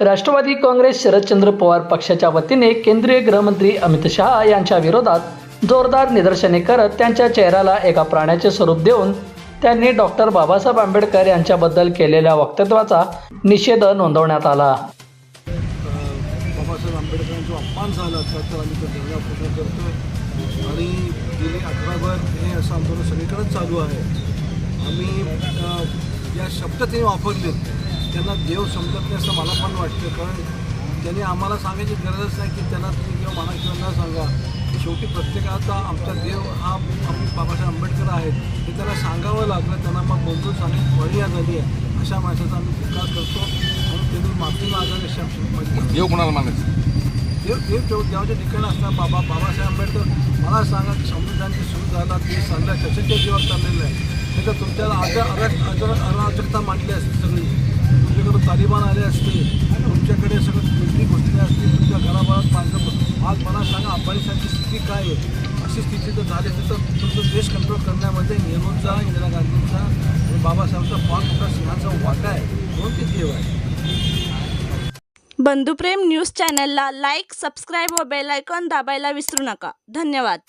राष्ट्रवादी काँग्रेस शरदचंद्र पवार पक्षाच्या वतीने केंद्रीय गृहमंत्री अमित शहा यांच्या विरोधात जोरदार निदर्शने करत त्यांच्या चेहऱ्याला एका प्राण्याचे स्वरूप देऊन त्यांनी डॉक्टर बाबासाहेब आंबेडकर यांच्याबद्दल केलेल्या वक्तव्याचा निषेध नोंदवण्यात आला. बाबासाहेब आंबेडकरांचा अपमान झाला आणि गेले अठराभर हे असं आंदोलन सगळीकडेच चालू आहे. आम्ही या शब्द ते वापरले त्यांना देव समजत नाही असं मला पण वाटतं. कारण त्यांनी आम्हाला सांगायची गरजच नाही की त्यांना तुम्ही किंवा म्हणा किंवा न सांगा. शेवटी प्रत्येकाचा आमचा देव हा आपले बाबासाहेब आंबेडकर आहेत. हे त्यांना सांगावं लागलं त्यांना मग बोलून सांगण्याची वळी झाली आहे. अशा माणसाचा आम्ही धिक्कार करतो. म्हणून त्यांनी माफी शब्द देव कोणाला मानायचं देव देव देव देवाच्या ठिकाणी असणार बाबा बाबासाहेब आंबेडकर मला सांगा की संविधान जे सुरू झाला ते चाललं कशाच्या जीवावर चाललेलं आहे. नाही तर तुमच्याला अजा अराजकता मांडली असते सगळी. तुमच्याकडे तालिबान आले असते तुमच्याकडे सगळं गोष्टी गोष्टी असतील तुमच्या घराभरात पाहिजे आज मला सांगा अफगाणिस्तानची स्थिती काय आहे? अशी स्थिती जर झाली असेल तर तुमचं देश कंट्रोल करण्यामध्ये नेहरूंचा इंदिरा गांधींचा आणि बाबासाहेबांचा फार मोठा सिंहाचा वाटा आहे. म्हणून ते देव आहे. बंधुप्रेम न्यूज चॅनलला लाईक सबस्क्राईब व बेल आयकॉन दाबायला विसरू नका. धन्यवाद.